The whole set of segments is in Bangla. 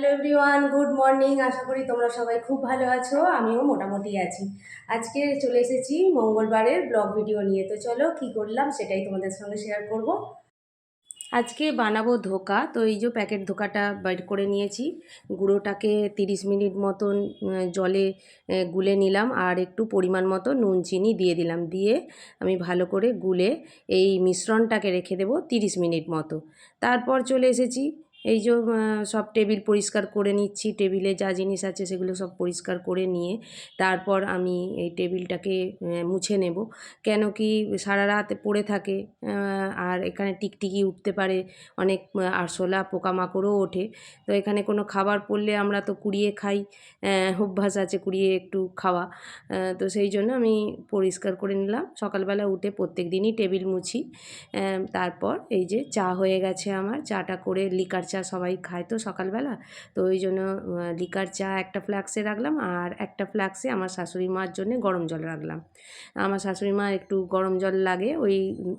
হ্যালো এভরিওয়ান গুড মর্নিং আশা করি তোমরা সবাই খুব ভালো আছো, আমিও মোটামুটি আছি। আজকে চলে এসেছি মঙ্গলবারের ব্লগ ভিডিও নিয়ে, তো চলো কি করলাম সেটাই তোমাদের সঙ্গে শেয়ার করব। আজকে বানাবো ধোকা, তো এই যে প্যাকেট ধোকাটা বাইর করে নিয়েছি, গুঁড়োটাকে তিরিশ মিনিট মতন জলে গুলে নিলাম আর একটু পরিমাণ মতো নুন, চিনি দিয়ে দিলাম, দিয়ে আমি ভালো করে গুলে এই মিশ্রণটাকে রেখে দেবো তিরিশ মিনিট মতো। তারপর চলে এসেছি এই যে সব টেবিল পরিষ্কার করে নিচ্ছি, টেবিলে যা জিনিস আছে সেগুলো সব পরিষ্কার করে নিয়ে তারপর আমি এই টেবিলটাকে মুছে নেব। কেন কি সারা রাত পড়ে থাকে আর এখানে টিকটিকি উঠতে পারে, অনেক আরশোলা, পোকামাকড়ও ওঠে। তো এখানে কোনো খাবার পড়লে আমরা তো কুড়িয়ে খাই অভ্যাস আছে কুড়িয়ে একটু খাওয়া। তো সেই জন্য আমি পরিষ্কার করে নিলাম। সকালবেলা উঠে প্রত্যেক দিনই টেবিল মুছি। তারপর এই যে চা হয়ে গেছে আমার, চাটা করে লিকার চা সবাই খায় তো সকালবেলা। তো ওই জন্য লিকার চা একটা ফ্ল্যাক্সে রাখলাম আর একটা ফ্ল্যাক্সে আমার শাশুড়ি মার জন্য গরম জল রাখলাম। আমার শাশুড়ি মা একটু গরম জল লাগে, ওই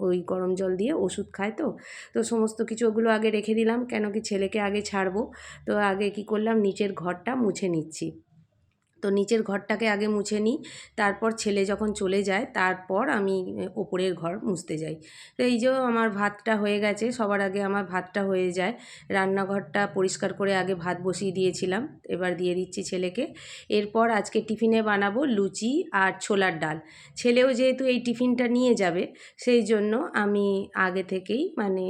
ওই গরম জল দিয়ে ওষুধ খায় তো। তো সমস্ত কিছু ওগুলো আগে রেখে দিলাম, কেন কি ছেলেকে আগে ছাড়বো। তো আগে কি করলাম, নিচের ঘরটা মুছে নিচ্ছি। তো নিচের ঘরটাকে আগে মুছে নিই, তারপর ছেলে যখন চলে যায়, তারপর আমি ওপরের ঘর মুছতে যাই। তো এই যে আমার ভাতটা হয়ে গেছে, সবার আগে আমার ভাতটা হয়ে যায়। রান্নাঘরটা পরিষ্কার করে আগে ভাত বসিয়ে দিয়েছিলাম, এবার দিয়ে দিচ্ছি ছেলেকে। এরপর আজকে টিফিনে বানাবো লুচি আর ছোলার ডাল। ছেলেও যেহেতু এই টিফিনটা নিয়ে যাবে, সেই জন্য আমি আগে থেকেই মানে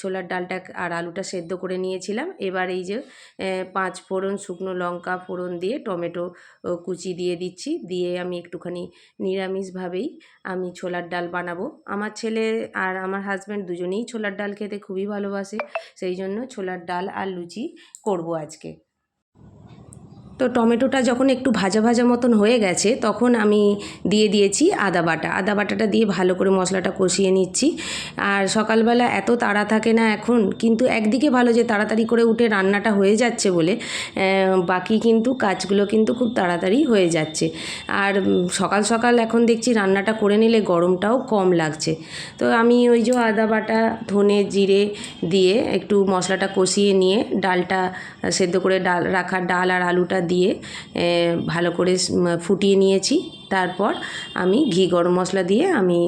ছোলার ডালটা আর আলুটা সেদ্ধ করে নিয়েছিলাম। এবার এই যে পাঁচ ফোড়ন শুকনো লঙ্কা ফোড়ন দিয়ে টমেটো ও কুচি দিয়ে দিচ্ছি। দিয়ে আমি একটুখানি নিরামিষভাবেই আমি ছোলার ডাল বানাবো। আমার ছেলে আর আমার হাজব্যান্ড দুজনেই ছোলার ডাল খেতে খুবই ভালোবাসে। সেই জন্য ছোলার ডাল আর লুচি করব আজকে। তো টমেটোটা যখন একটু ভাজা ভাজা মতন হয়ে গেছে, তখন আমি দিয়ে দিয়েছি আদা বাটা। আদা বাটাটা দিয়ে ভালো করে মশলাটা কষিয়ে নিচ্ছি। আর সকালবেলা এত তাড়া থাকে না এখন, কিন্তু একদিকে ভালো যে তাড়াতাড়ি করে উঠে রান্নাটা হয়ে যাচ্ছে বলে বাকি কিন্তু কাজগুলো কিন্তু খুব তাড়াতাড়ি হয়ে যাচ্ছে। আর সকাল সকাল এখন দেখছি রান্নাটা করে নিলে গরমটাও কম লাগছে। তো আমি ওই যে আদা বাটা, ধনে জিরে দিয়ে একটু মশলাটা কষিয়ে নিয়ে ডালটা সেদ্ধ করে ডাল, রাখা ডাল আর আলুটা দিয়ে ভালো করে ফুটিয়ে নিয়েছি। তারপর আমি ঘি গরম মশলা দিয়ে আমি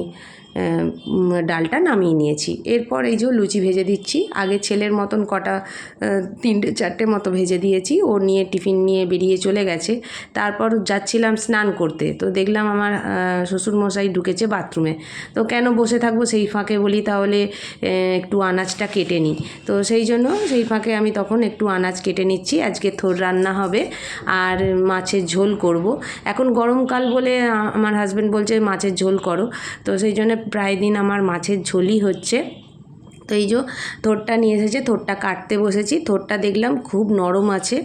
ডালটা নামিয়ে নিয়েছি। এরপর এই যে লুচি ভেজে দিচ্ছি। আগে ছেলের মতন কটা তিনটে, চারটে মতো ভেজে দিয়েছি। ও নিয়ে টিফিন নিয়ে বেরিয়ে চলে গেছে। তারপর যাচ্ছিলাম স্নান করতে। তো দেখলাম আমার শ্বশুরমশাই ঢুকেছে বাথরুমে। তো কেন বসে থাকব সেই ফাঁকে বলি তাহলে একটু আনাজটা কেটে নিই। তো সেই জন্য সেই ফাঁকে আমি তখন একটু আনাজ কেটে নিচ্ছি। আজকে থোর রান্না হবে। আর মাছের ঝোল করব। এখন গরমকাল বলে আমার হাজব্যান্ড বলছে মাছের ঝোল করো। তো সেই জন্য প্রায় দিন আমার মাছের ঝোলই হচ্ছে। তো এই যে থোরটা নিয়ে এসেছে, থোরটা কাটতে বসেছি। থোরটা দেখলাম খুব নরম আছে।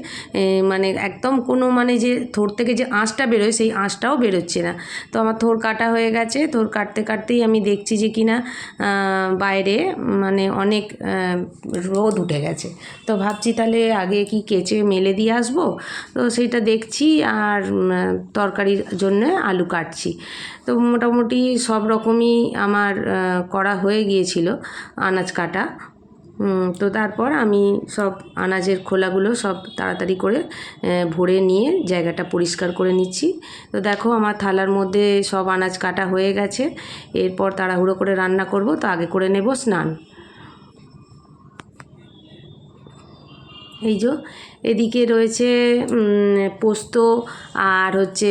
মানে একদম কোনো মানে যে থোর থেকে যে আঁশটা বেরোয়, সেই আঁশটাও বেরোচ্ছে না। তো আমার থোর কাটা হয়ে গেছে। থোর কাটতে কাটতেই আমি দেখছি যে কিনা বাইরে মানে অনেক রোদ উঠে গেছে। তো ভাবছি তাহলে আগে কি কেচে মেলে দিয়ে আসব? তো সেইটা দেখছি আর তরকারির জন্য আলু কাটছি। তো মোটামুটি সব রকমই আমার করা হয়ে গিয়েছিল। আনাজ কাটা। তো তারপর আমি সব আনাজের খোলাগুলো সব তাড়াতাড়ি করে ভরে নিয়ে জায়গাটা পরিষ্কার করে নিচ্ছি। তো দেখো আমার থালার মধ্যে সব আনাজ কাটা হয়ে গেছে। এরপর তাড়াহুড়ো করে রান্না করব, তো আগে করে নেব স্নান। এই যে, এদিকে রয়েছে পোস্ত আর হচ্ছে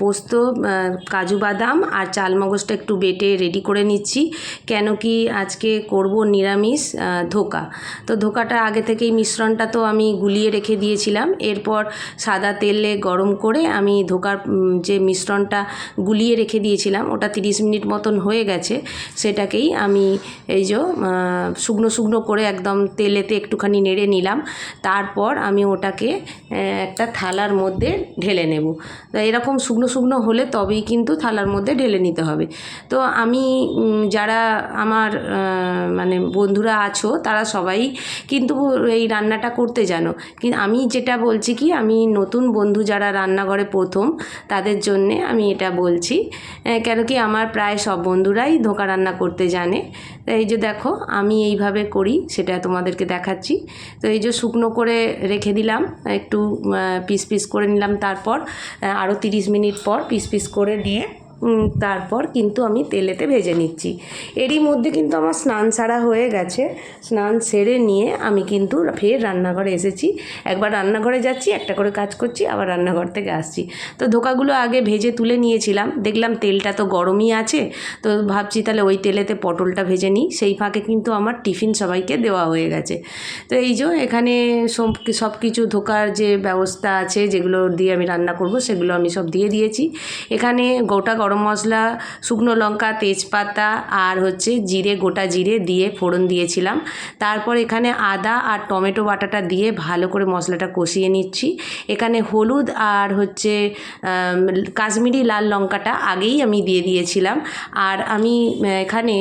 পোস্ত কাজু বাদাম আর চালমগজটা একটু বেটে রেডি করে নিচ্ছি। কেন কি আজকে করব নিরামিষ ধোকা। তো ধোকাটা আগে থেকেই মিশ্রণটা তো আমি গুলিয়ে রেখে দিয়েছিলাম। এরপর সাদা তেলে গরম করে আমি ধোকার যে মিশ্রণটা গুলিয়ে রেখে দিয়েছিলাম, ওটা তিরিশ মিনিট মতন হয়ে গেছে। সেটাকেই আমি এই যে শুকনো শুকনো করে একদম তেলেতে একটুখানি নেড়ে নিলাম। তারপর আমি ওটাকে একটা থালার মধ্যে ঢেলে নেব। তো এরকম শুকনো শুকনো হলে তবেই কিন্তু থালার মধ্যে ঢেলে নিতে হবে। তো আমি যারা আমার মানে বন্ধুরা আছো, তারা সবাই কিন্তু এই রান্নাটা করতে জানো। কিন্তু আমি যেটা বলছি কি, আমি নতুন বন্ধু যারা রান্নাঘরে প্রথম, তাদের জন্যে আমি এটা বলছি। কেন কি আমার প্রায় সব বন্ধুরাই ধোকা রান্না করতে জানে। তো এই যে দেখো, আমি এইভাবে করি, সেটা তোমাদেরকে দেখাচ্ছি। তো এই যে শুকনো শুকনো করে রেখে দিলাম। একটু পিস পিস করে নিলাম তারপর আরও তিরিশ মিনিট পর পিস পিস করে নিয়ে তারপর কিন্তু আমি তেলেতে ভেজে নিচ্ছি। এরই মধ্যে কিন্তু আমার স্নান সারা হয়ে গেছে। স্নান সেরে নিয়ে আমি কিন্তু ফের রান্নাঘরে এসেছি। একবার রান্নাঘরে যাচ্ছি, একটা করে কাজ করছি, আবার রান্নাঘর থেকে আসছি। তো ধোকাগুলো আগে ভেজে তুলে নিয়েছিলাম। দেখলাম তেলটা তো গরমই আছে। তো ভাবছি তাহলে ওই তেলেতে পটলটা ভেজে নিই। সেই ফাঁকে কিন্তু আমার টিফিন সবাইকে দেওয়া হয়ে গেছে। তো এই যে এখানে সব কিছু ধোকার যে ব্যবস্থা আছে, যেগুলো দিয়ে আমি রান্না করব, সেগুলো আমি সব দিয়ে দিয়েছি। এখানে গোটা গরম মশলা, শুকনো লঙ্কা, তেজপাতা আর হচ্ছে জিরে, গোটা জিরে দিয়ে ফোড়ন দিয়েছিলাম। তারপর এখানে আদা আর টমেটো বাটাটা দিয়ে ভালো করে মশলাটা কষিয়ে নিচ্ছি। এখানে হলুদ আর হচ্ছে কাশ্মীরি লাল লঙ্কাটা আগেই আমি দিয়ে দিয়েছিলাম। আর আমি এখানে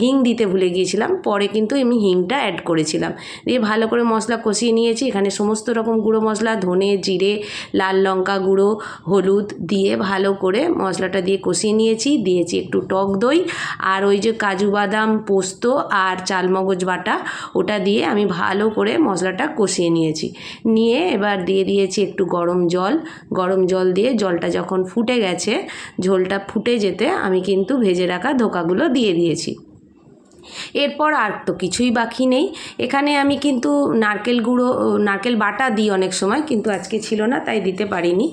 হিং দিতে ভুলে গিয়েছিলাম। পরে কিন্তু আমি হিংটা অ্যাড করেছিলাম। দিয়ে ভালো করে মশলা কষিয়ে নিয়েছি। এখানে সমস্ত রকম গুঁড়ো মশলা, ধনে, জিরে, লাল লঙ্কা গুঁড়ো, হলুদ দিয়ে ভালো করে মশলাটা দিয়ে কষিয়ে নিয়েছি, দিয়েছি একটু টক দই আর ওই যে কাজু বাদাম পোস্ত আর চালমগজ বাটা, ওটা দিয়ে আমি ভালো করে মশলাটা কষিয়ে নিয়েছি। নিয়ে এবার দিয়ে দিয়েছি একটু গরম জল। গরম জল দিয়ে জলটা যখন ফুটে গেছে, ঝোলটা ফুটে যেতে আমি কিন্তু ভেজে রাখা ধোকাগুলো দিয়ে দিয়েছি। এরপর আর তো কিছুই বাকি নেই। এখানে আমি কিন্তু নারকেল গুঁড়ো নারকেল বাটা দিই অনেক সময়, কিন্তু আজকে ছিল না, তাই দিতে পারিনি।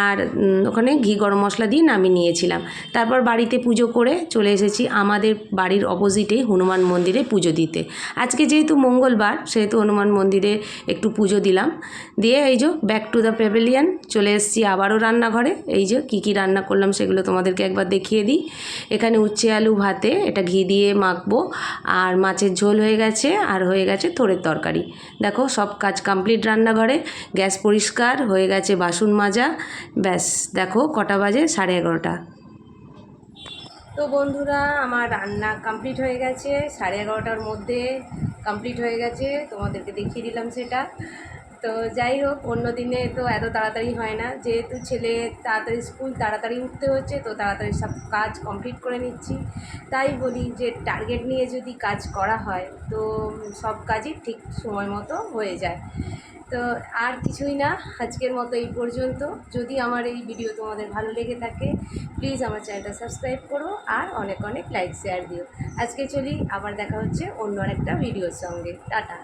আর ওখানে ঘি গরম মশলা দিয়ে নামিয়ে নিয়েছিলাম। তারপর বাড়িতে পুজো করে চলে এসেছি আমাদের বাড়ির অপোজিটেই হনুমান মন্দিরে পুজো দিতে। আজকে যেহেতু মঙ্গলবার, সেহেতু হনুমান মন্দিরে একটু পুজো দিলাম। দিয়ে এই যে ব্যাক টু দ্য প্যাভিলিয়ান চলে এসেছি আবারও রান্নাঘরে। এই যে কী কী রান্না করলাম সেগুলো তোমাদেরকে একবার দেখিয়ে দিই। এখানে উচ্ছে আলু ভাতে, এটা ঘি দিয়ে মাখবো। আর মাছের ঝোল হয়ে গেছে, আর হয়ে গেছে থোড়ের তরকারি। দেখো সব কাজ কমপ্লিট রান্নাঘরে, গ্যাস পরিষ্কার, হয়ে গেছে বাসন মাজা, ব্যাস। দেখো কটা বাজে? সাড়ে এগারোটা। তো বন্ধুরা, আমার রান্না কমপ্লিট হয়ে গেছে, সাড়ে এগারোটার মধ্যে কমপ্লিট হয়ে গেছে। তোমাদেরকে দেখিয়ে দিলাম সেটা। তো যাই হোক, অন্য দিনে তো এত তাড়াতাড়ি হয় না। যেহেতু ছেলে তাড়াতাড়ি স্কুল তাড়াতাড়ি উঠতে হচ্ছে, তো তাড়াতাড়ি সব কাজ কমপ্লিট করে নিচ্ছি। তাই বলি যে টার্গেট নিয়ে যদি কাজ করা হয়, তো সব কাজই ঠিক সময় মতো হয়ে যায়। তো আর কিছুই না, আজকের মতো এই পর্যন্ত। যদি আমার এই ভিডিও তোমাদের ভালো লেগে থাকে প্লিজ আমার চ্যানেলটা সাবস্ক্রাইব করো আর অনেক অনেক লাইক শেয়ার দিও। আজকে চলি, আবার দেখা হচ্ছে অন্য একটা ভিডিওর সঙ্গে। টাটা।